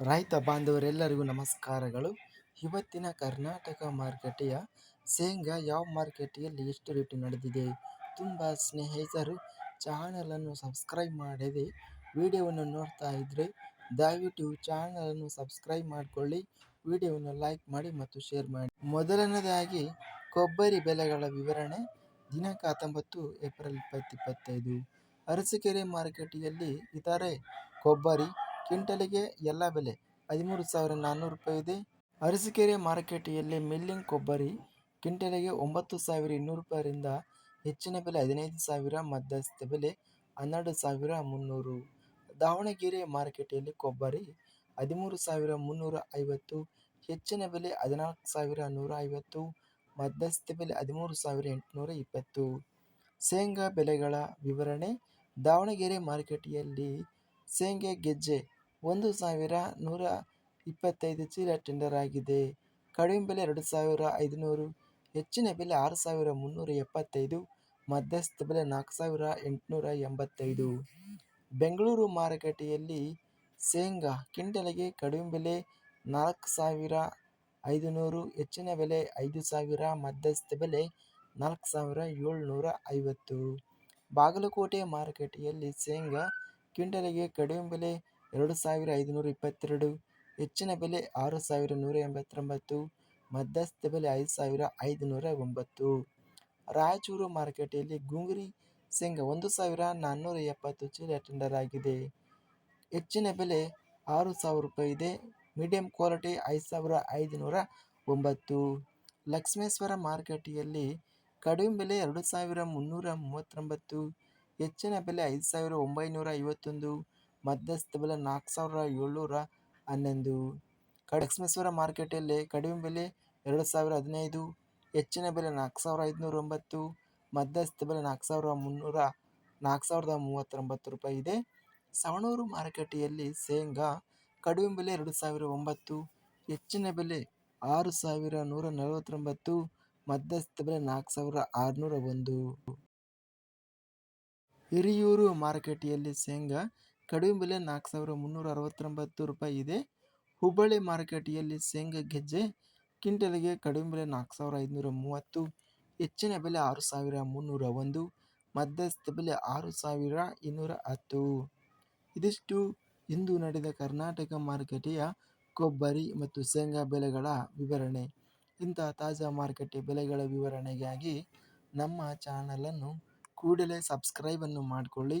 ರೈತ ಬಾಂಧವರೆಲ್ಲರಿಗೂ ನಮಸ್ಕಾರಗಳು. ಇವತ್ತಿನ ಕರ್ನಾಟಕ ಮಾರುಕಟ್ಟೆಯ ಶೇಂಗಾ ಯಾವ ಮಾರುಕಟ್ಟೆಯಲ್ಲಿ ಎಷ್ಟು ರೇಟು ನಡೆದಿದೆ? ತುಂಬ ಸ್ನೇಹಿತರು ಚಾನಲನ್ನು ಸಬ್ಸ್ಕ್ರೈಬ್ ಮಾಡದೆ ವಿಡಿಯೋವನ್ನು ನೋಡ್ತಾ ಇದ್ದರೆ ದಯವಿಟ್ಟು ಚಾನಲನ್ನು ಸಬ್ಸ್ಕ್ರೈಬ್ ಮಾಡಿಕೊಳ್ಳಿ, ವಿಡಿಯೋವನ್ನು ಲೈಕ್ ಮಾಡಿ ಮತ್ತು ಶೇರ್ ಮಾಡಿ. ಮೊದಲನೇದಾಗಿ ಕೊಬ್ಬರಿ ಬೆಲೆಗಳ ವಿವರಣೆ. ದಿನಾಂಕ ಹತ್ತೊಂಬತ್ತು ಏಪ್ರಿಲ್ ಇಪ್ಪತ್ತಿಪ್ಪತ್ತೈದು ಅರಸೀಕೆರೆ ಮಾರುಕಟ್ಟೆಯಲ್ಲಿ ಇತರೆ ಕೊಬ್ಬರಿ ಕ್ವಿಂಟಲಿಗೆ ಎಲ್ಲ ಬೆಲೆ. ಹದಿಮೂರು ಸಾವಿರ ನಾನ್ನೂರು ರೂಪಾಯಿ ಇದೆ. ಅರಸೀಕೆರೆ ಮಾರುಕಟ್ಟೆಯಲ್ಲಿ ಮಿಲ್ಲಿಂಗ್ ಕೊಬ್ಬರಿ ಕ್ವಿಂಟಲಿಗೆ ಒಂಬತ್ತು ಸಾವಿರ ಇನ್ನೂರು ರೂಪಾಯಿಂದ ಹೆಚ್ಚಿನ ಬೆಲೆ ಹದಿನೈದು ಸಾವಿರ, ಮಧ್ಯಸ್ಥ ಬೆಲೆ ಹನ್ನೆರಡು ಸಾವಿರ ಮುನ್ನೂರು. ದಾವಣಗೆರೆ ಮಾರುಕಟ್ಟೆಯಲ್ಲಿ ಕೊಬ್ಬರಿ ಹದಿಮೂರು ಸಾವಿರ ಮುನ್ನೂರ ಐವತ್ತು, ಹೆಚ್ಚಿನ ಬೆಲೆ ಹದಿನಾಲ್ಕು ಸಾವಿರ ನೂರ ಐವತ್ತು, ಮಧ್ಯಸ್ಥ ಬೆಲೆ ಹದಿಮೂರು ಸಾವಿರ ಎಂಟುನೂರ ಇಪ್ಪತ್ತು. ಶೇಂಗಾ ಬೆಲೆಗಳ ವಿವರಣೆ. ದಾವಣಗೆರೆ ಮಾರುಕಟ್ಟೆಯಲ್ಲಿ ಶೇಂಗಾ ಗೆಜ್ಜೆ ಒಂದು ಸಾವಿರ ನೂರ ಇಪ್ಪತ್ತೈದು ಚೀಲ ಟೆಂಡರ್ ಆಗಿದೆ. ಕಡಿಮೆ ಬೆಲೆ ಎರಡು ಸಾವಿರ ಐದುನೂರು, ಹೆಚ್ಚಿನ ಬೆಲೆ ಆರು ಸಾವಿರ ಮುನ್ನೂರ ಎಪ್ಪತ್ತೈದು, ಮಧ್ಯಸ್ಥ ಬೆಲೆ ನಾಲ್ಕು ಸಾವಿರ ಎಂಟುನೂರ ಎಂಬತ್ತೈದು. ಬೆಂಗಳೂರು ಮಾರುಕಟ್ಟೆಯಲ್ಲಿ ಶೇಂಗಾ ಕಿಂಟಲಿಗೆ ಕಡಿಮೆ ಬೆಲೆ ನಾಲ್ಕು ಸಾವಿರ ಐದುನೂರು, ಹೆಚ್ಚಿನ ಬೆಲೆ ಐದು ಸಾವಿರ, ಮಧ್ಯಸ್ಥ ಬೆಲೆ ನಾಲ್ಕು ಸಾವಿರ ಏಳ್ನೂರ ಐವತ್ತು. ಬಾಗಲಕೋಟೆ ಮಾರುಕಟ್ಟೆಯಲ್ಲಿ ಶೇಂಗಾ ಕಿಂಟಲಿಗೆ ಕಡಿಮೆ ಬೆಲೆ ಎರಡು ಸಾವಿರ ಐದುನೂರ ಇಪ್ಪತ್ತೆರಡು, ಹೆಚ್ಚಿನ ಬೆಲೆ ಆರು ಸಾವಿರ ನೂರ ಎಂಬತ್ತೊಂಬತ್ತು, ಮಧ್ಯಸ್ಥ ಬೆಲೆ ಐದು ಸಾವಿರ ಐದುನೂರ ಒಂಬತ್ತು. ರಾಯಚೂರು ಮಾರುಕಟ್ಟೆಯಲ್ಲಿ ಗುಂಗುರಿ ಸಿಂಗ ಒಂದು ಸಾವಿರ ನಾನ್ನೂರ ಎಪ್ಪತ್ತು ಚೀಲ ಟೆಂಡರ್ ಆಗಿದೆ. ಹೆಚ್ಚಿನ ಬೆಲೆ ಆರು ಸಾವಿರ ರೂಪಾಯಿ ಇದೆ. ಮೀಡಿಯಂ ಕ್ವಾಲಿಟಿ ಐದು ಸಾವಿರ ಐದುನೂರ ಒಂಬತ್ತು. ಲಕ್ಷ್ಮೇಶ್ವರ ಮಾರುಕಟ್ಟೆಯಲ್ಲಿ ಕಡಿಮೆ ಬೆಲೆ ಎರಡು ಸಾವಿರ ಮುನ್ನೂರ ಮೂವತ್ತೊಂಬತ್ತು, ಹೆಚ್ಚಿನ ಬೆಲೆ ಐದು ಸಾವಿರ ಒಂಬೈನೂರ ಐವತ್ತೊಂದು ಮಧ್ಯಸ್ಥ ಬೆಲೆ ನಾಲ್ಕು ಸಾವಿರ ಏಳ್ನೂರ ಹನ್ನೊಂದು. ಲಕ್ಷ್ಮೇಶ್ವರ ಮಾರ್ಕೆಟಲ್ಲಿ ಕಡಿಮೆ ಬೆಲೆ ಎರಡು ಸಾವಿರ ಹದಿನೈದು, ಹೆಚ್ಚಿನ ಬೆಲೆ ನಾಲ್ಕು ಸಾವಿರ ಐದುನೂರ ಒಂಬತ್ತು ಮಧ್ಯಸ್ಥ ಬೆಲೆ ನಾಲ್ಕು ಸಾವಿರ ಮುನ್ನೂರ ನಾಲ್ಕು ಸಾವಿರದ ಮೂವತ್ತೊಂಬತ್ತು ರೂಪಾಯಿ ಇದೆ. ಸವಣೂರು ಮಾರುಕಟ್ಟೆಯಲ್ಲಿ ಶೇಂಗಾ ಕಡಿಮೆ ಬೆಲೆ ಎರಡು ಸಾವಿರ ಒಂಬತ್ತು, ಹೆಚ್ಚಿನ ಬೆಲೆ ಆರು ಸಾವಿರ ನೂರ ನಲವತ್ತೊಂಬತ್ತು ಮಧ್ಯಸ್ಥ ಬೆಲೆ ನಾಲ್ಕು ಸಾವಿರ ಆರುನೂರ ಒಂದು. ಹಿರಿಯೂರು ಮಾರುಕಟ್ಟೆಯಲ್ಲಿ ಶೇಂಗಾ ಕಡಿಮೆ ಬೆಲೆ ನಾಲ್ಕು ಸಾವಿರ ಮುನ್ನೂರ ಅರವತ್ತೊಂಬತ್ತು ರೂಪಾಯಿ ಇದೆ. ಹುಬ್ಬಳ್ಳಿ ಮಾರುಕಟ್ಟೆಯಲ್ಲಿ ಶೇಂಗಾ ಗೆಜ್ಜೆ, ಕ್ವಿಂಟಲ್ಗೆ ಕಡಿಮೆ ಬೆಲೆ ನಾಲ್ಕು ಸಾವಿರ ಐದುನೂರ ಮೂವತ್ತು, ಹೆಚ್ಚಿನ ಬೆಲೆ ಆರು ಸಾವಿರ ಮುನ್ನೂರ ಒಂದು, ಮಧ್ಯಸ್ಥ ಬೆಲೆ ಆರು ಸಾವಿರ ಇನ್ನೂರ ಹತ್ತು. ಇದಿಷ್ಟು ಇಂದು ನಡೆದ ಕರ್ನಾಟಕ ಮಾರುಕಟ್ಟೆಯ ಕೊಬ್ಬರಿ ಮತ್ತು ಶೇಂಗಾ ಬೆಲೆಗಳ ವಿವರಣೆ. ಇಂತಹ ತಾಜಾ ಮಾರುಕಟ್ಟೆ ಬೆಲೆಗಳ ವಿವರಣೆಗಾಗಿ ನಮ್ಮ ಚಾನಲನ್ನು ಕೂಡಲೇ ಸಬ್ಸ್ಕ್ರೈಬನ್ನು ಮಾಡಿಕೊಳ್ಳಿ.